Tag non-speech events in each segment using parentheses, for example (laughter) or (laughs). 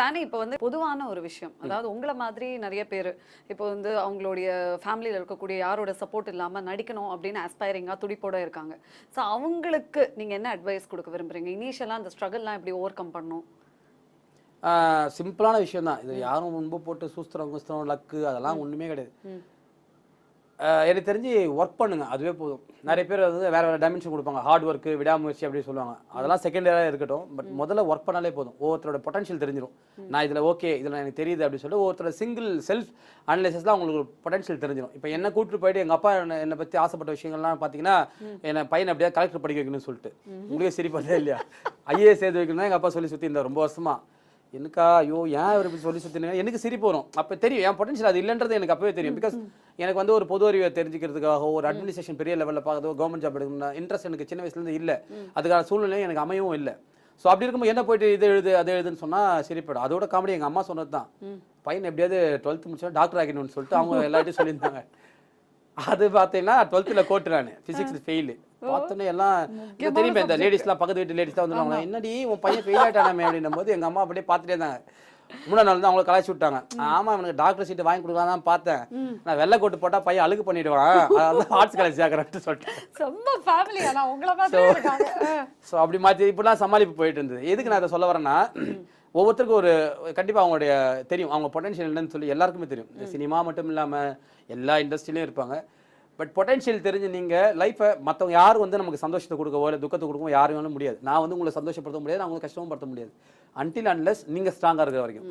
Danny இப்போ வந்து பொதுவான ஒரு விஷயம். அதாவது உங்களை மாதிரி நிறைய பேர் இப்போ வந்து அவங்களுடைய ஃபேமிலியில் இருக்கக்கூடிய யாரோட சப்போர்ட் இல்லாமல் நடிக்கணும் அப்படின்னு ஆஸ்பைரிங்காக துடிப்போட இருக்காங்க. ஸோ அவங்களுக்கு நீங்கள் என்ன அட்வைஸ் கொடுக்க விரும்புறீங்க? இனிஷியலாக அந்த ஸ்ட்ரகிள்லாம் எப்படி ஓவர் கம் பண்ணணும் சிம்பிளான விஷயம் தான் இது யாரும் முன்பு போட்டு சூஸ்திரம் குஸ்திரம் லக்கு அதெல்லாம் ஒன்றுமே கிடையாது. எனக்கு தெரிஞ்சு ஒர்க் பண்ணுங்க. அதுவே போதும். நிறைய பேர் வந்து வேற வேற டைமென்ஷன் கொடுப்பாங்க. ஹார்ட் ஒர்க் விடாமுயற்சி அப்படி சொல்லுவாங்க. அதெல்லாம் செகண்டரியாக இருக்கட்டும். பட் முதல்ல ஒர்க் பண்ணாலே போதும். ஒவ்வொருத்தரோட பொட்டன்ஷியல் தெரிஞ்சிடும் நான் இதில் ஓகே இதில் எனக்கு தெரியுது அப்படின்னு சொல்லிட்டு ஒவ்வொருத்தரோட சிங்கிள் செல்ஃப் அனலைசஸ்லாம் உங்களுக்கு பொட்டன்ஷியல் தெரிஞ்சிடும் இப்போ என்ன கூட்டிட்டு போயிட்டு எங்கள் அப்பா என்னை பற்றி ஆசைப்பட்ட விஷயங்கள்லாம் பார்த்தீங்கன்னா என்ன பையனை அப்படியே கலெக்டர் படிக்க வைக்கணும்னு சொல்லிட்டு. உங்களுக்கே சரி பார்த்தே இல்லையா (laughs) ஐஏஎஸ் சேர்த்து வைக்கணும் எங்கள் அப்பா சொல்லி சுற்றி இருந்தார் ரொம்ப வருஷமா. எனக்கா? ஐயோ ஏன் இவர் இப்படி சொல்லி சுற்றினீங்க எனக்கு சிரிப்பு வரும். அப்போ தெரியும். என் பொட்டன்ஷியல் அது இல்லைன்றது எனக்கு அப்பவே தெரியும். பிகாஸ் எனக்கு வந்து ஒரு பொது அறிவை தெரிஞ்சுக்கிறதுக்காக ஒரு அட்மினிஸ்ட்ரேஷன் பெரிய லெவலில் பார்க்கறதோ கவர்மெண்ட் ஜாப் எடுக்கணும் இன்ட்ரெஸ்ட் எனக்கு சின்ன வயசுலேருந்து இல்லை. அதுக்கான சூழ்நிலை எனக்கு அமையவும் இல்லை. ஸோ அப்படி இருக்கும்போது என்ன போயிட்டு இது எழுது அது எழுதுன்னு சொன்னால் சிரிப்படும். அதோட காமெடி எங்கள் அம்மா சொன்னது தான். பையன் எப்படியாவது டுவெல்த் முடிச்சா டாக்டர் ஆகிடணும்னு சொல்லிட்டு அவங்க (laughs) எல்லார்ட்டையும் சொல்லியிருந்தாங்க. அது பார்த்தீங்கன்னா டுவெல்த்தில் கோட்டு நான். ஃபிசிக்ஸ் ஃபெயிலு பார்த்தோன்னே எல்லாம் தெரியுமே இந்த லேடிஸ்லாம் பக்கத்து வீட்டு லேடிஸ்லாம் வந்துருவாங்க என்னடி உன் பையன் ஃபெயில் ஆயிட்டானே அப்படின்னும் போது எங்கள் அம்மா அப்படியே பார்த்துட்டே இருந்தாங்க. மூணாவது நாள் தான் அவங்கள கலாய்ச்சி விட்டாங்க. ஆமா அவனுக்கு டாக்டர் சீட்டு வாங்கி கொடுக்கலாம் தான் பார்த்தேன். நான் வெள்ளை கோட்டு போட்டா பையன் அழுகு பண்ணிடுவான். அதான் ஆர்ட்ஸ் காலேஜ் சொல்லிட்டேன். மாதிரி இருக்காங்க. ஸோ அப்படி மாற்றி இப்படிலாம் சமாளிப்பு போயிட்டு இருந்தது. எதுக்கு நான் இதை சொல்ல வரேன்னா ஒவ்வொருத்தருக்கும் ஒரு கண்டிப்பாக அவங்களுடைய தெரியும். அவங்க பொட்டன்ஷியல் என்னன்னு சொல்லி எல்லாருக்குமே தெரியும். இந்த சினிமா மட்டும் இல்லாமல் எல்லா இண்டஸ்ட்ரியிலையும் இருப்பாங்க. பட் பொட்டன்ஷியல் தெரிஞ்சு நீங்கள் லைஃப்பை மற்றவங்க யாரும் வந்து நமக்கு சந்தோஷத்தை கொடுக்கவோ இல்லை துக்கத்தை கொடுக்கவோ யாரும் வேணும் முடியாது. நான் வந்து உங்களை சந்தோஷப்படுத்த முடியாது நான் உங்களுக்கு கஷ்டமும் படுத்த முடியாது அன்டில் அன்லெஸ் நீங்கள் ஸ்ட்ராங்காக இருக்கிற வரைக்கும்.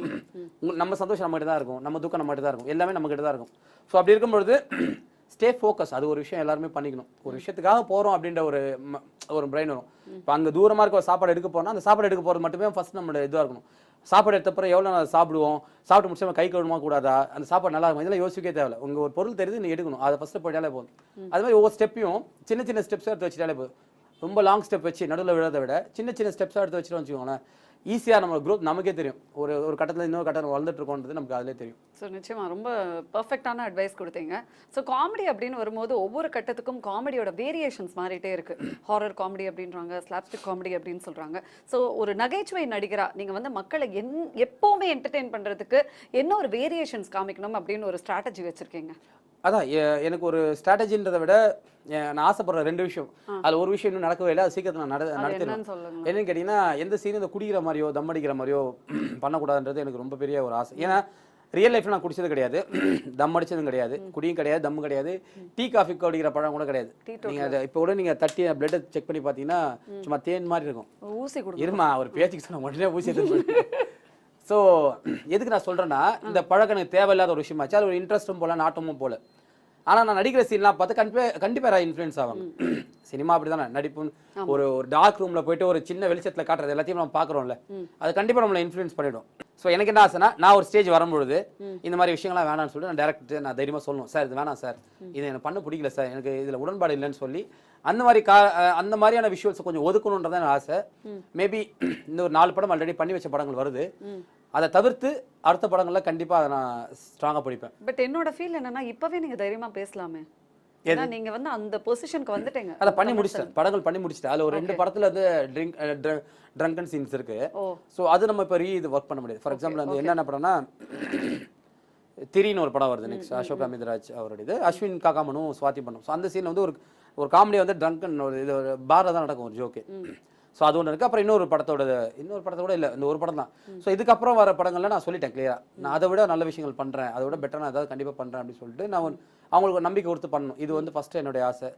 நம்ம சந்தோஷம் நம்மகிட்ட தான் இருக்கும் நம்ம துக்கம் நம்மகிட்ட தான் இருக்கும் எல்லாமே நம்மகிட்ட தான் இருக்கும். ஸோ அப்படி இருக்கும்பொழுது (clears throat) ஸ்டே ஃபோக்கஸ் அது ஒரு விஷயம் எல்லாருமே பண்ணிக்கணும். ஒரு விஷயத்துக்காக போகிறோம் அப்படின்ற ஒரு ஒரு பிரெயின் வரும். இப்போ அங்கே தூரமாக இருக்க ஒரு சாப்பாடு எடுக்க போனால் அந்த சாப்பாடு எடுக்க போகிறது மட்டுமே ஃபர்ஸ்ட் நம்மளோட இதுவாக இருக்கணும். சாப்பாடு எடுத்தப்பறம் எவ்வளோ நாள் சாப்பிடுவோம்? சாப்பிட்டு முடிச்சு நம்ம கை கழுவுமா கூடாதா? அந்த சாப்பாடு நல்லா இருக்கும். இதெல்லாம் யோசிக்கவே தேவையில்ல. உங்கள் ஒரு பொருள் தெரியுது நீ எடுக்கணும். அதை ஃபஸ்ட்டு போயிட்டாலே போதும். அது மாதிரி ஒவ்வொரு ஸ்டெப்பையும் சின்ன சின்ன ஸ்டெப்ஸ் எடுத்து வச்சுட்டாலே போதும். ரொம்ப லாங் ஸ்டெப் வச்சு நடுவில் விழாத விட சின்ன சின்ன ஸ்டெப்ஸாக எடுத்து வச்சுட்டு வச்சுக்கோங்களேன். ஈஸியாக நம்ம குரோத் நமக்கே தெரியும். ஒரு ஒரு கட்டத்தில் இன்னொரு கட்டம் வளர்ந்துட்டு இருக்கோன்றது நமக்கு அதிலே தெரியும். ஸோ நிச்சயமாக ரொம்ப பர்ஃபெக்டான அட்வைஸ் கொடுத்தீங்க. ஸோ காமெடி அப்படின்னு வரும்போது ஒவ்வொரு கட்டத்துக்கும் காமெடியோட வேரியேஷன்ஸ் மாறிட்டே இருக்கு. ஹாரர் காமெடி அப்படின்றாங்க ஸ்லாப்ஸ்டிக் காமெடி அப்படின்னு சொல்கிறாங்க ஸோ ஒரு நகைச்சுவை நடிகரா நீங்கள் வந்து மக்களை என் எப்போவுமே என்டர்டெயின் பண்ணுறதுக்கு என்ன ஒரு வேரியேஷன்ஸ் காமிக்கணும் அப்படின்னு ஒரு ஸ்ட்ராட்டஜி வச்சுருக்கீங்க? அதான் எனக்கு ஒரு ஸ்ட்ராட்டஜின்றதை விட நான் ஆசைப்படுற ரெண்டு விஷயம். அது ஒரு விஷயம் இன்னும் நடக்கவே இல்லை அது சீக்கிரத்தில் நான் நட நடத்திடுவேன் என்னன்னு கேட்டிங்கன்னா எந்த சீன் இந்த குடிக்கிற மாதிரியோ தம் அடிக்கிற மாதிரியோ (clears throat) பண்ணக்கூடாதுன்றது எனக்கு ரொம்ப பெரிய ஒரு ஆசை. ஏன்னா ரியல் லைஃப்ல நான் குடிச்சது கிடையாது. (clears throat) தம் அடிச்சதும் கிடையாது. குடியும் கிடையாது தம் கிடையாது. டீ காஃபி குடிக்கிற பழம் கூட கிடையாது. நீங்க அதை இப்போ கூட நீங்க தட்டி பிளட்டை செக் பண்ணி பார்த்தீங்கன்னா சும்மா தேன் மாதிரி இருக்கும். ஊசி இருமா ஒரு பேச்சுக்கு சொன்ன உடனே ஊசி (laughs) ஸோ எதுக்கு நான் சொல்றேன்னா இந்த பழக்கம் எனக்கு தேவையில்லாத ஒரு விஷயமாச்சு. அது ஒரு இன்ட்ரெஸ்ட்டும் போல நாட்டமும் போல. ஆனா நான் நடிக்கிற சீன்லாம் பார்த்து கண்டிப்பா கண்டிப்பா யாராவது இன்ஃப்ளூயன்ஸ் ஆவாங்க. சினிமா அப்படிதானே? நடிப்பு ஒரு ஒரு டார்க் ரூம்ல போயிட்டு ஒரு சின்ன வெளிச்சத்துல காட்டுறது எல்லாத்தையும் நம்ம பார்க்குறோம்ல. அது கண்டிப்பா நம்மளை இன்ஃப்ளூயன்ஸ் பண்ணிடும். ஸோ எனக்கு என்ன ஆசைனா நான் ஒரு ஸ்டேஜ் வரும்பொழுது இந்த மாதிரி விஷயங்கள்லாம் வேணாம்னு சொல்லிட்டு நான் டேரக்ட் நான் தைரியமா சொல்லணும். சார் இது வேணாம் சார். இது எனக்கு பண்ண பிடிக்கல சார். எனக்கு இதுல உடன்பாடு இல்லைன்னு சொல்லி அந்த மாதிரி கா அந்த மாதிரியான விஷுவல்ஸ் கொஞ்சம் ஒதுக்கணுன்றதான் ஆசை. மேபி இந்த ஒரு நாலு படம் ஆல்ரெடி பண்ணி வச்ச படங்கள் வருது. அதை தவிர்த்து அடுத்த படங்கள்ல கண்டிப்பா அதை நான் ஸ்ட்ராங்கா படிப்பேன். பட் என்னோட ஃபீல் என்னன்னா இப்பவே நீங்க தைரியமா பேசலாமே. ஏன்னா நீங்க வந்து அந்த பொசிஷனுக்கு வந்துட்டீங்க. அதை பண்ணி முடிச்சிட்டேன். படங்கள் பண்ணி முடிச்சிட்டேன். அதுல ஒரு ரெண்டு படத்துல வந்து ட்ரிங்க் ட்ரங்கன் சீன்ஸ் இருக்கு. ஸோ அது நம்ம இப்போ ரீ இது ஒர்க் பண்ண முடியாது. ஃபார் எக்ஸாம்பிள் வந்து என்னென்ன படம்னா திரின்னு ஒரு படம் வருது நெக்ஸ்ட் அசோக் அமித்ராஜ் அவரோட இது அஸ்வின் காக்காமனும் சுவாதி பண்ணும் ஸோ அந்த சீன் வந்து ஒரு ஒரு காமெடி வந்து ட்ரங்கன் ஒரு இது பாரில் தான் நடக்கும் ஒரு ஜோக்கு ஸோ அது ஒன்று இருக்குது அப்புறம் இன்னொரு படத்தோட இன்னொரு படத்தை கூட இல்லை இந்த ஒரு படம் தான். ஸோ இதுக்கப்புறம் வர படங்கள்ல நான் சொல்லிட்டேன் கிளியரா நான் அதை விட நல்ல விஷயங்கள் பண்ணுறேன் அதை விட பெட்டர் நான் ஏதாவது கண்டிப்பாக பண்ணுறேன் அப்படின்னு சொல்லிட்டு நான் அவங்களுக்கு நம்பிக்கை கொடுத்து பண்ணணும். இது வந்து ஃபஸ்ட்டு என்னுடைய ஆசை.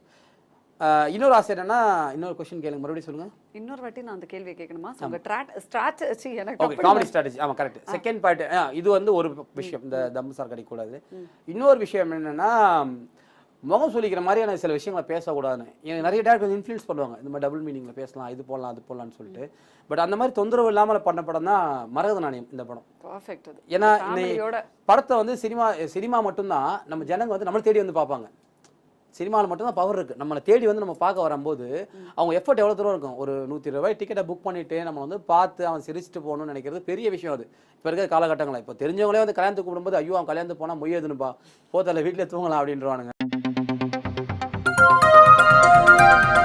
இன்னொரு ஆசை என்னன்னா இன்னொரு கொஸ்டின் கேளுங்க. மறுபடியும் சொல்லுங்க. இன்னொரு வாட்டி நான் அந்த கேள்வியை கேட்கணுமா? உங்க ட்ராட் ஸ்ட்ராட்டஜி எனக்கு ஓகே காமெடி ஸ்ட்ராட்டஜி ஆமா கரெக்ட் செகண்ட் பார்ட் இது வந்து ஒரு விஷயம். இந்த தம் சார் கிடைக்கக்கூடாது இன்னொரு விஷயம் என்னன்னா முகம் சொல்லிக்கிற மாதிரியான சில விஷயங்களை பேசக்கூடாதுன்னு. எனக்கு நிறைய டேரக்டர் வந்து இன்ஃப்ளூயன்ஸ் பண்ணுவாங்க. இந்த மாதிரி டபுள் மீனிங்ல பேசலாம் இது போடலாம் அது போடலாம்னு சொல்லிட்டு. பட் அந்த மாதிரி தொந்தரவு இல்லாமல் பண்ண படம் தான் மரகத நாணயம் இந்த படம். பர்ஃபெக்ட் ஏன்னா இந்த படத்தை வந்து சினிமா சினிமா மட்டும்தான் நம்ம ஜனங்க வந்து நம்மளை தேடி வந்து பார்ப்பாங்க. சினிமாவில் மட்டும்தான் பவர் இருக்கு. நம்மளை தேடி வந்து நம்ம பார்க்க வரும்போது அவங்க எஃபர்ட் எவ்வளோ தூரம் இருக்கும்? ஒரு நூற்றி இருபது ரூபாய் டிக்கெட்டை புக் பண்ணிட்டு நம்ம வந்து பார்த்து அவன் சிரிச்சிட்டு போகணும்னு நினைக்கிறது பெரிய விஷயம் அது. இப்போ இருக்கிற காலகட்டங்களில் இப்போ தெரிஞ்சவங்களே வந்து கல்யாணத்துக்கு கூப்பிடும்போது ஐயோ அவன் கல்யாணத்துக்கு போனால் மொய்யதுன்னுப்பா போத்தல வீட்டில் தூங்கலாம் அப்படின்றவானுங்க. Música